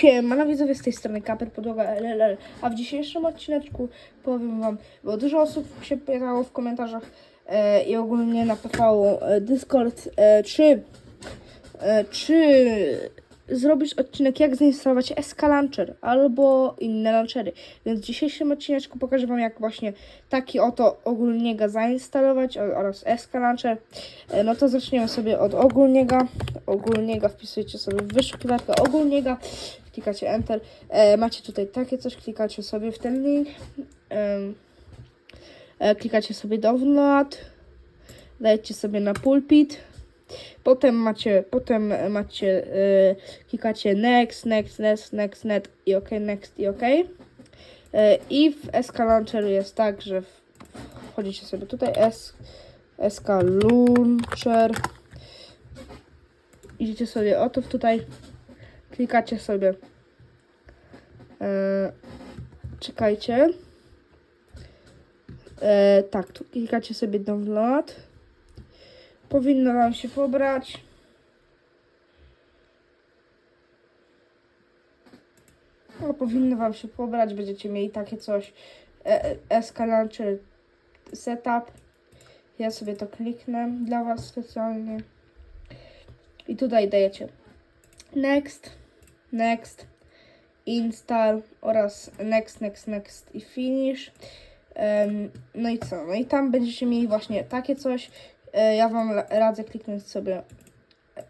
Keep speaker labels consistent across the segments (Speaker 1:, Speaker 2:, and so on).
Speaker 1: Siemano widzowie z tej strony Kaper Podłoga LLL, a w dzisiejszym odcineczku powiem wam, bo dużo osób się pytało w komentarzach e, i ogólnie na PV e, Discord, e, czy, e, czy zrobisz odcinek jak zainstalować SK Launcher albo inne launchery, więc w dzisiejszym odcineczku pokażę wam jak właśnie taki oto ogólniega zainstalować oraz SK Launcher. E, no to zaczniemy sobie od ogólniega, ogólniega wpisujecie sobie w wyszukiwarkę ogólniega, klikacie Enter. E, macie tutaj takie coś, klikacie sobie w ten link. E, klikacie sobie download. Dajecie sobie na pulpit. Potem macie, potem macie, e, klikacie next, next, next, next, next i ok, next i ok. E, I w SK Launcher jest tak, że wchodzicie sobie tutaj S, SK Launcher. Idziecie sobie oto tutaj klikacie sobie. E, czekajcie. E, tak, tu klikacie sobie download. Powinno Wam się pobrać. No, powinno Wam się pobrać. Będziecie mieli takie coś. E, e, Setup. Ja sobie to kliknę dla Was specjalnie. I tutaj dajecie next, next, install oraz next, next, next i finish. No i co? No i tam będziecie mieli właśnie takie coś. E, ja Wam radzę kliknąć sobie.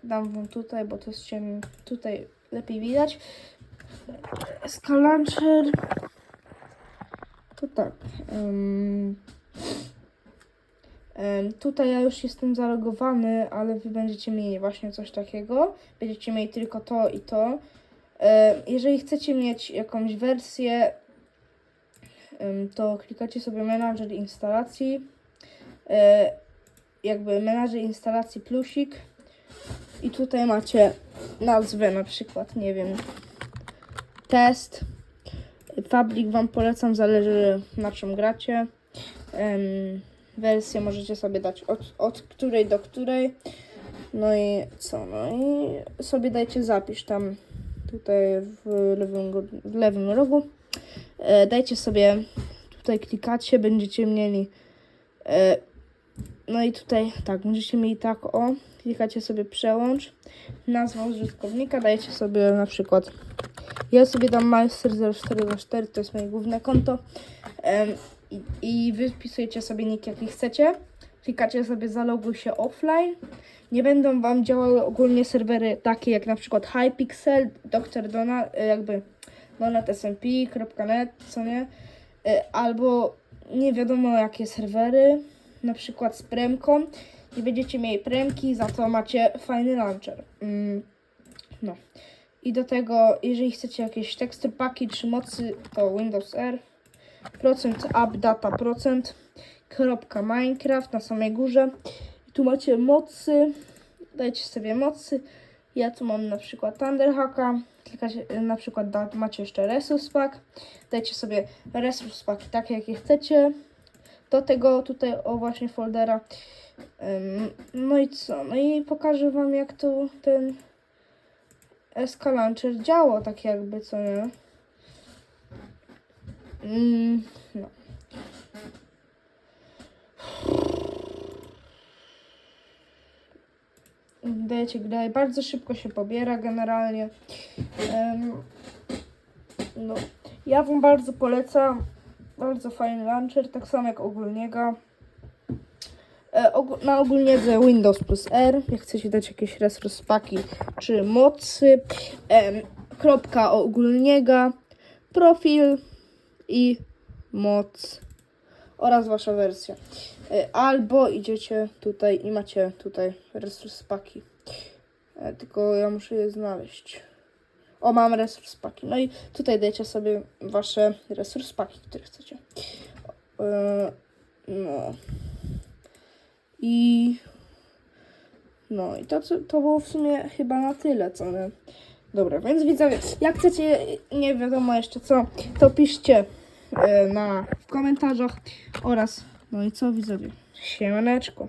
Speaker 1: Dam Wam tutaj, bo to jest ciemno. Tutaj lepiej widać. Scalauncher. To tak. Tutaj ja już jestem zalogowany, ale wy będziecie mieli właśnie coś takiego. Będziecie mieli tylko to i to. Em, Jeżeli chcecie mieć jakąś wersję, to klikacie sobie menadżer instalacji. E, Jakby menadżer instalacji plusik. I tutaj macie nazwę na przykład, nie wiem, test. Fabrik wam polecam, zależy na czym gracie. Wersję możecie sobie dać od, od której do której. No i co? No i sobie dajcie zapisz tam tutaj w lewym, w lewym rogu. E, dajcie sobie, tutaj klikacie, będziecie mieli e, no i tutaj tak, będziecie mieli tak o, klikacie sobie przełącz, nazwa użytkownika, dajecie sobie na przykład ja sobie dam Meister0424, to jest moje główne konto. Em, i, I wy wpisujecie sobie nick jaki chcecie. Klikacie sobie zaloguj się offline. Nie będą wam działały ogólnie serwery takie jak na przykład Hypixel, Dr. Donald, e, jakby donat.smp.net, co nie? E, Albo nie wiadomo jakie serwery, na przykład z premką. Nie będziecie mieli premki, za to macie fajny launcher. Mm, no. I do tego, jeżeli chcecie jakieś teksty paki czy mocy, to Windows R, procent app data procent, Minecraft na samej górze. I tu macie mocy, dajcie sobie mocy. Ja tu mam na przykład Thunderhacka, klikacie, na przykład da, macie jeszcze Resource Pack, dajcie sobie Resource Pack takie jakie chcecie. Do tego tutaj o właśnie foldera. Ym, no i co? No i pokażę wam jak tu ten SK Launcher działo tak jakby, co nie? Mm, no. Dajecie grę, bardzo szybko się pobiera generalnie. Em, no. Ja wam bardzo polecam. Bardzo fajny launcher, tak samo jak ogólniego. E, ogó- na ogólniedze Windows plus R, jak chcecie dać jakieś resource paki czy mocy, em, kropka ogólniega, profil i moc oraz wasza wersja. E, Albo idziecie tutaj i macie tutaj resource paki. E, Tylko ja muszę je znaleźć. O, mam resource paki. No i tutaj dajcie sobie wasze resource paki, które chcecie. E, No. I no i to, to było w sumie chyba na tyle, co nie? Dobra, więc widzowie, jak chcecie, nie wiadomo jeszcze co, to piszcie e, na, w komentarzach oraz, no i co widzowie, siemaneczko.